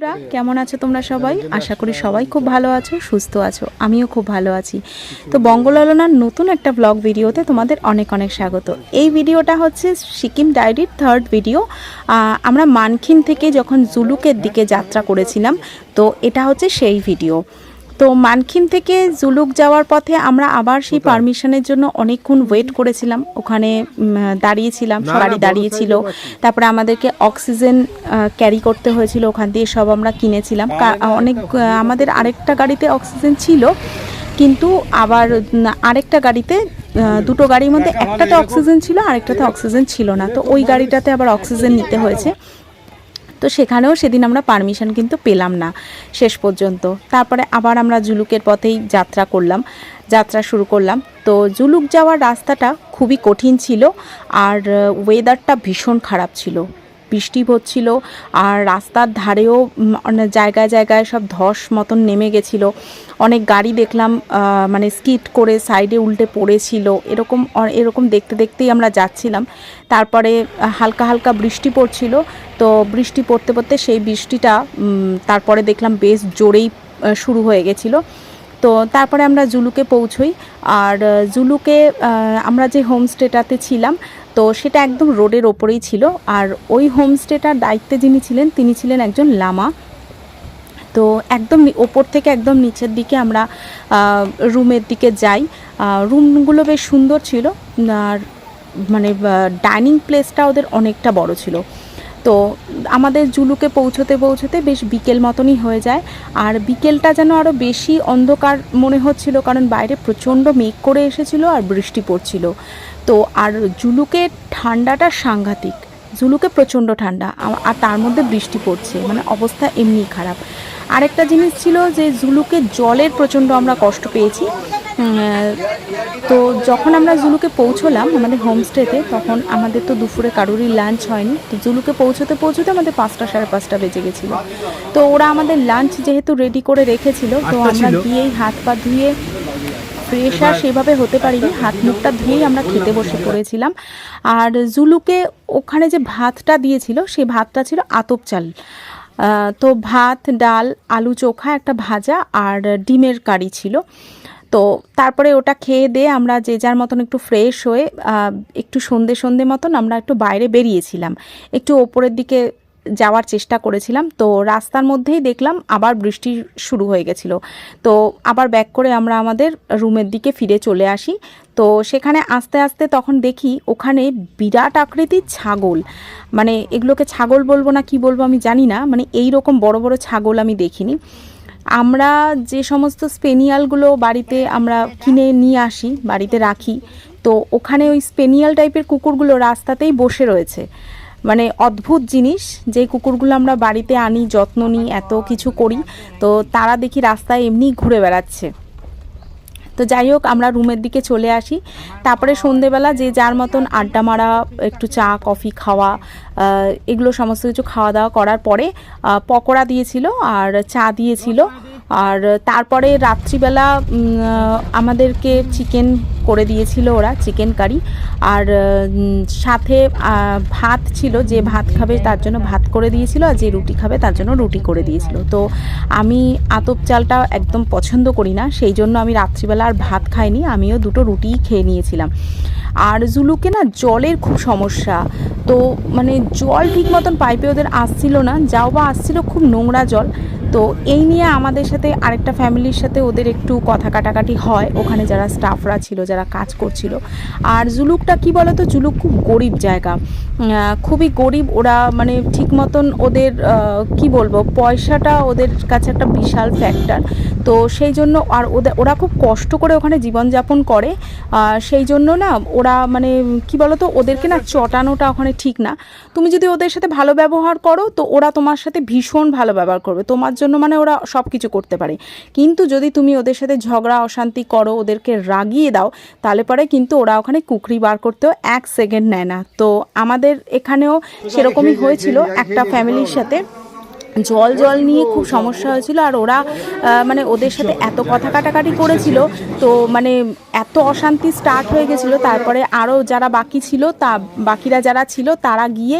বন্ধুরা, কেমন আছো তোমরা সবাই? আশা করি সবাই খুব ভালো আছো সুস্থ আছো আমিও খুব ভালো আছি। তো বঙ্গলালনার নতুন একটা ব্লগ ভিডিওতে তোমাদের অনেক অনেক স্বাগত। এই ভিডিওটা হচ্ছে সিকিম ডায়েরির থার্ড ভিডিও আমরা মানখিন থেকে যখন জুলুকের দিকে যাত্রা করেছিলাম তো এটা হচ্ছে সেই ভিডিও তো মানখিন থেকে জুলুক যাওয়ার পথে আমরা আবার সেই পারমিশনের জন্য অনেকক্ষণ ওয়েট করেছিলাম। ওখানে দাঁড়িয়েছিলাম গাড়ি দাঁড়িয়েছিল। তারপরে আমাদেরকে অক্সিজেন ক্যারি করতে হয়েছিল ওখান দিয়ে সব আমরা কিনেছিলাম। অনেক আমাদের আরেকটা গাড়িতে অক্সিজেন ছিল কিন্তু আবার আরেকটা গাড়িতে দুটো গাড়ির মধ্যে একটাতে অক্সিজেন ছিল আরেকটাতে অক্সিজেন ছিল না। তো ওই গাড়িটাতে আবার অক্সিজেন নিতে হয়েছে। তো সেখানেও সেদিন আমরা পারমিশন কিন্তু পেলাম না শেষ পর্যন্ত। তারপরে আবার আমরা জুলুকের পথেই যাত্রা করলাম, যাত্রা শুরু করলাম। তো জুলুক যাওয়ার রাস্তাটা খুবই কঠিন ছিল আর ওয়েদারটা ভীষণ খারাপ ছিল। বৃষ্টি পড়ছিল আর রাস্তার ধারেও জায়গায় জায়গায় সব ধস মতন নেমে গেছিল। অনেক গাড়ি দেখলাম মানে স্কিট করে সাইডে উল্টে পড়েছিল। এরকম এরকম দেখতে দেখতেই আমরা যাচ্ছিলাম। তারপরে হালকা হালকা বৃষ্টি পড়ছিল। তো বৃষ্টি পড়তে পড়তে সেই বৃষ্টিটা তারপরে দেখলাম বেশ জোরেই শুরু হয়ে গেছিল। তো তারপরে আমরা জুলুকে পৌঁছই। আর জুলুকে আমরা যে হোমস্টেটাতে ছিলাম, তো সেটা একদম রোডের ওপরেই ছিল। আর ওই হোমস্টেটার দায়িত্বে যিনি ছিলেন, তিনি ছিলেন একজন লামা। তো একদম ওপর থেকে একদম নিচের দিকে আমরা রুমের দিকে যাই। রুমগুলো বেশ সুন্দর ছিল। আর মানে ডাইনিং প্লেসটা ওদের অনেকটা বড় ছিল। তো আমাদের জুলুকে পৌঁছতে পৌঁছতে বেশ বিকেল মতনই হয়ে যায়। আর বিকেলটা যেন আরও বেশি অন্ধকার মনে হচ্ছিল, কারণ বাইরে প্রচণ্ড মেঘ করে এসেছিল আর বৃষ্টি পড়ছিল। তো আর জুলুকে ঠান্ডাটা সাংঘাতিক। জুলুকে প্রচণ্ড ঠান্ডা আর তার মধ্যে বৃষ্টি পড়ছে মানে অবস্থা এমনি খারাপ। আরেকটা জিনিস ছিল যে জুলুকে জলের প্রচণ্ড আমরা কষ্ট পেয়েছি। তো যখন আমরা জুলুকে পৌঁছলাম আমাদের হোমস্টেতে তখন আমাদের তো দুপুরে কারোরই লাঞ্চ হয়নি। তো জুলুকে পৌঁছতে পৌঁছতে আমাদের পাঁচটা সাড়ে পাঁচটা বেজে গেছিল। তো ওরা আমাদের লাঞ্চ যেহেতু রেডি করে রেখেছিল তো আমরা। গিয়েই হাত পা ধুয়ে ফ্রেশ আর সেভাবে হতে পারিনি। হাত মুখটা ধুয়েই আমরা খেতে বসে পড়েছিলাম। আর জুলুকে ওখানে যে ভাতটা দিয়েছিল সেই ভাতটা ছিল আতপ চাল। তো ভাত ডাল আলু চোখা একটা ভাজা আর ডিমের কারি ছিল। তো তারপরে ওটা খেয়ে দিয়ে আমরা যে যার মতন একটু ফ্রেশ হয়ে একটু সন্ধে সন্ধে মতন আমরা একটু বাইরে বেরিয়েছিলাম। একটু ওপরের দিকে যাওয়ার চেষ্টা করেছিলাম। তো রাস্তার মধ্যেই দেখলাম আবার বৃষ্টি শুরু হয়ে গেছিল। তো আবার ব্যাক করে আমরা আমাদের রুমের দিকে ফিরে চলে আসি। তো সেখানে আস্তে আস্তে তখন দেখি ওখানে বিরাট আকৃতির ছাগল। মানে এগুলোকে ছাগল বলব না কি বলব আমি জানি না। মানে এই রকম বড় বড় ছাগল আমি দেখিনি। আমরা যে সমস্ত স্পেনিয়ালগুলো বাড়িতে আমরা কিনে নিয়ে আসি, বাড়িতে রাখি, তো ওখানে ওই স্পেনিয়াল টাইপের কুকুরগুলো রাস্তাতেই বসে রয়েছে। মানে অদ্ভুত জিনিস, যে কুকুরগুলো আমরা বাড়িতে আনি, যত্ন নিই, এত কিছু করি, তো তারা দেখি রাস্তায় এমনি ঘুরে বেড়াচ্ছে। তো যাই হোক, আমরা রুমের দিকে চলে আসি। তারপরে সন্ধেবেলা যে যার মতন আড্ডা মারা, একটু চা, কফি খাওয়া এগুলো সমস্ত কিছু খাওয়া দাওয়া করার পরে পকোড়া দিয়েছিল আর চা দিয়েছিল। আর তারপরে রাত্রিবেলা আমাদেরকে চিকেন করে দিয়েছিল ওরা চিকেন কারি আর সাথে ভাত ছিল, যে ভাত খাবে তার জন্য ভাত করে দিয়েছিল, আর যে রুটি খাবে তার জন্য রুটি করে দিয়েছিল। তো আমি আতপ চালটা একদম পছন্দ করি না, সেই জন্য আমি রাত্রিবেলা আর ভাত খাইনি, আমিও দুটো রুটিই খেয়ে নিয়েছিলাম। আর জুলুকে না জলের খুব সমস্যা, তো মানে জল ঠিক মতন পাইপে ওদের আসছিল না, যাও বা আসছিল খুব নোংরা জল তো এই নিয়ে আমাদের সাথে আরেকটা ফ্যামিলির সাথে ওদের একটু কথা কাটাকাটি হয়। ওখানে যারা স্টাফরা ছিল, যারা কাজ করছিল। আর জুলুকটা কি বলতো? জুলুক খুব গরিব জায়গা। খুবই গরিব। ওরা মানে ঠিক মতন ওদের কি বলব? পয়সাটা ওদের কাছে একটা বিশাল ফ্যাক্টর তো সেই জন্য আর ওদের ওরা খুব কষ্ট করে ওখানে জীবনযাপন করে। সেই জন্য না ওরা মানে কি বলতো ওদেরকে না চটানোটা ওখানে ঠিক না। তুমি যদি ওদের সাথে ভালো ব্যবহার করো তো ওরা তোমার সাথে ভীষণ ভালো ব্যবহার করবে। তোমার জন্য মানে ওরা সব কিছু করতে পারে। কিন্তু যদি তুমি ওদের সাথে ঝগড়া অশান্তি করো ওদেরকে রাগিয়ে দাও তাহলে পরে কিন্তু ওরা ওখানে কুকরি বার করতেও এক সেকেন্ড নেয় না। তো আমাদের এখানেও সেরকমই হয়েছিল একটা ফ্যামিলির সাথে। জল জল নিয়ে খুব সমস্যা হয়েছিল আর ওরা মানে ওদের সাথে এত কথা কাটাকাটি করেছিল তো মানে এত অশান্তি স্টার্ট হয়ে গেছিল। তারপরে আরও যারা বাকি ছিল তা বাকিরা যারা ছিল তারা গিয়ে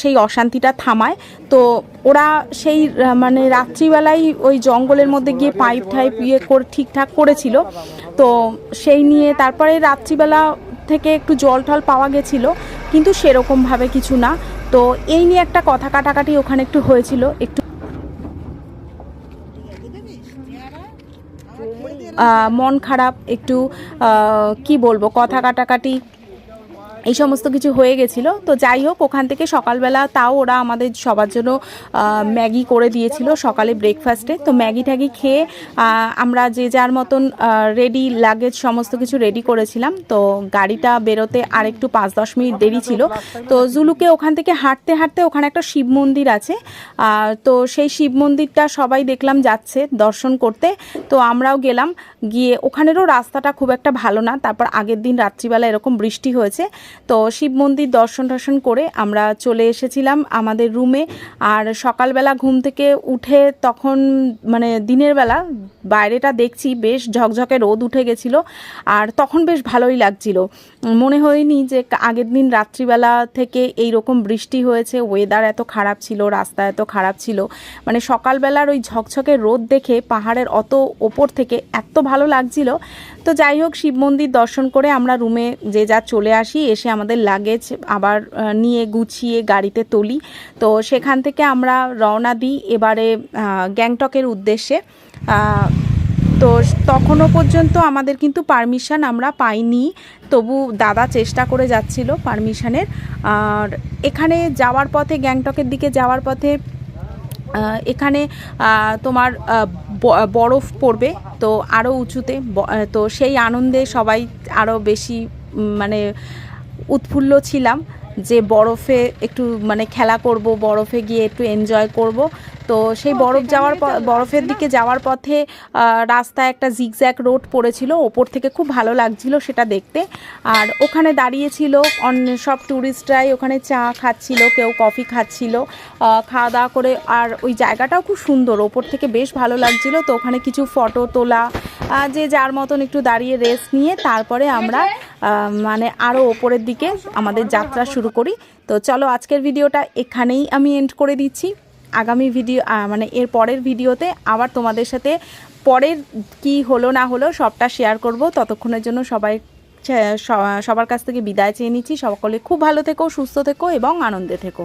সেই অশান্তিটা থামায়। তো ওরা সেই মানে রাত্রিবেলায় ওই জঙ্গলের মধ্যে গিয়ে পাইপ টাইপ ইয়ে করে ঠিকঠাক করেছিল। তো সেই নিয়ে তারপরে রাত্রিবেলা থেকে একটু জল টল পাওয়া গেছিল কিন্তু সেরকমভাবে কিছু না। তো এই নিয়ে একটা কথা কাটাকাটি ওখানে একটু হয়েছিল একটু মন খারাপ একটু কি বলব কথা কাটাকাটি এই সমস্ত কিছু হয়ে গেছিল। তো যাই হোক, ওখান থেকে সকালবেলা তাও ওরা আমাদের সবার জন্য ম্যাগি করে দিয়েছিল সকালে ব্রেকফাস্টে তো ম্যাগি ট্যাগি খেয়ে আমরা যে যার মতন রেডি লাগেজ সমস্ত কিছু রেডি করেছিলাম। তো গাড়িটা বেরোতে আর একটু পাঁচ দশ মিনিট দেরি ছিল। তো জুলুকে ওখান থেকে হাঁটতে হাঁটতে ওখানে একটা শিব মন্দির আছে। তো সেই শিব মন্দিরটা সবাই দেখলাম যাচ্ছে দর্শন করতে। তো আমরাও গেলাম, গিয়ে ওখানেরও রাস্তাটা খুব একটা ভালো না। তারপর আগের দিন রাত্রিবেলা এরকম বৃষ্টি হয়েছে। তো শিব মন্দির দর্শন টর্শন করে আমরা চলে এসেছিলাম আমাদের রুমে আর সকালবেলা ঘুম থেকে উঠে তখন মানে দিনের বেলা বাইরেটা দেখছি, বেশ ঝকঝকে রোদ উঠে গেছিল আর তখন বেশ ভালোই লাগছিল। মনে হয়নি যে আগের দিন রাত্রিবেলা থেকে এই রকম বৃষ্টি হয়েছে ওয়েদার এত খারাপ ছিল, রাস্তা এত খারাপ ছিল। মানে সকালবেলার ওই ঝকঝকে রোদ দেখে পাহাড়ের অত ওপর থেকে এত ভালো লাগছিল। তো যাই হোক, শিব মন্দির দর্শন করে আমরা রুমে যে যা চলে আসি এসে আমাদের লাগেজ আবার নিয়ে গুছিয়ে গাড়িতে তুলি। তো সেখান থেকে আমরা রওনা দিই এবারে গ্যাংটকের উদ্দেশ্যে। তো তখনও পর্যন্ত আমাদের কিন্তু পারমিশন আমরা পাইনি। তবু দাদা চেষ্টা করে যাচ্ছিল পারমিশনের আর এখানে যাওয়ার পথে, গ্যাংটকের দিকে যাওয়ার পথে এখানে তোমার বরফ পড়বে তো আরও উঁচুতে। তো সেই আনন্দে সবাই আরও বেশি মানে উৎফুল্ল ছিলাম যে বরফে একটু মানে খেলা করব বরফে গিয়ে একটু এনজয় করব। তো সেই বরফ যাওয়ার বরফের দিকে যাওয়ার পথে রাস্তায় একটা জিগজ্যাগ রোড পড়েছিল ওপর থেকে খুব ভালো লাগছিল সেটা দেখতে। আর ওখানে দাঁড়িয়েছিল অন্য সব ট্যুরিস্টরাই ওখানে চা খাচ্ছিল কেউ কফি খাচ্ছিল খাওয়া দাওয়া করে। আর ওই জায়গাটাও খুব সুন্দর ওপর থেকে বেশ ভালো লাগছিল। তো ওখানে কিছু ফটো তোলা যে যার মতন একটু দাঁড়িয়ে রেস্ট নিয়ে তারপরে আমরা মানে আরও ওপরের দিকে আমাদের যাত্রা শুরু করি। তো চলো আজকের ভিডিওটা এখানেই আমি এন্ড করে দিচ্ছি। আগামী ভিডিও মানে এর পরের ভিডিওতে আবার তোমাদের সাথে পরের কি হলো না হলো সবটা শেয়ার করব। ততক্ষণের জন্য সবাই সবার কাছ থেকে বিদায় চেয়ে নিচ্ছি। সকলে খুব ভালো থেকো, সুস্থ থেকো এবং আনন্দে থেকো।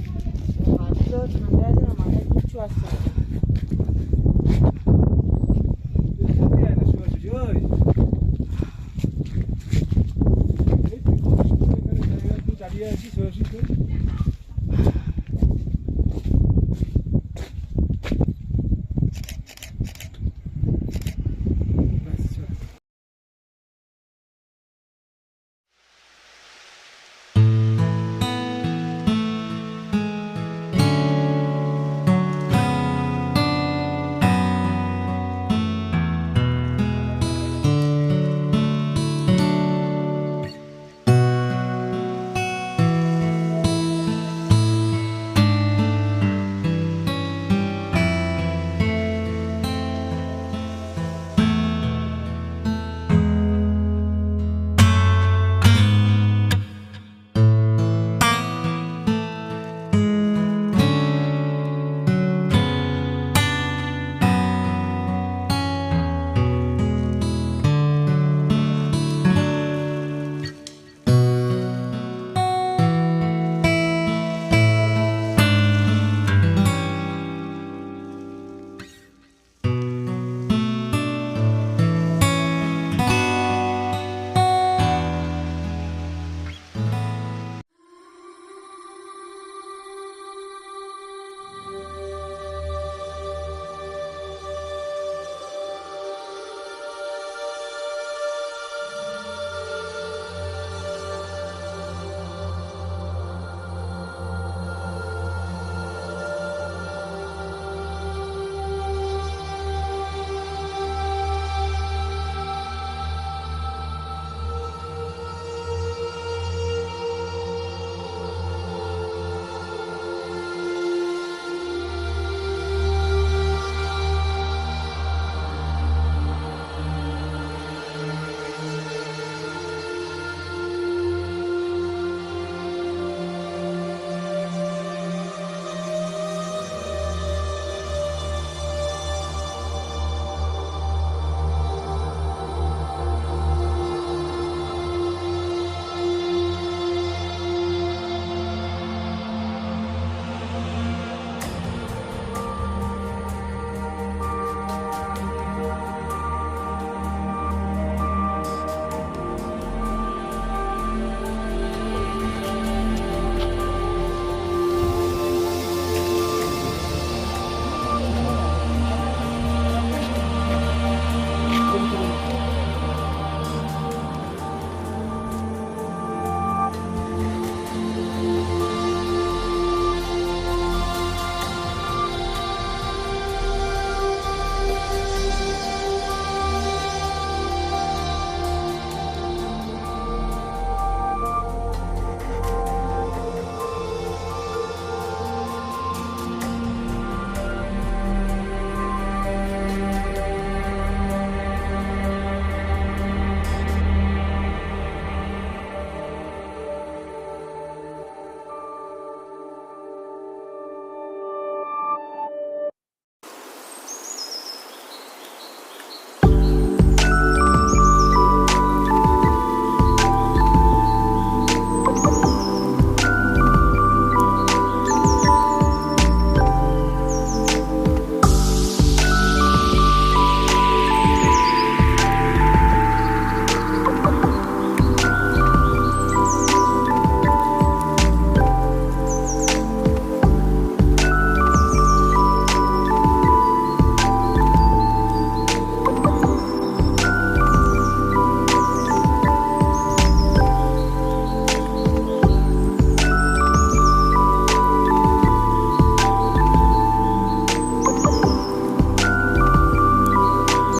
Dört numara, dez numara, üç var sonra.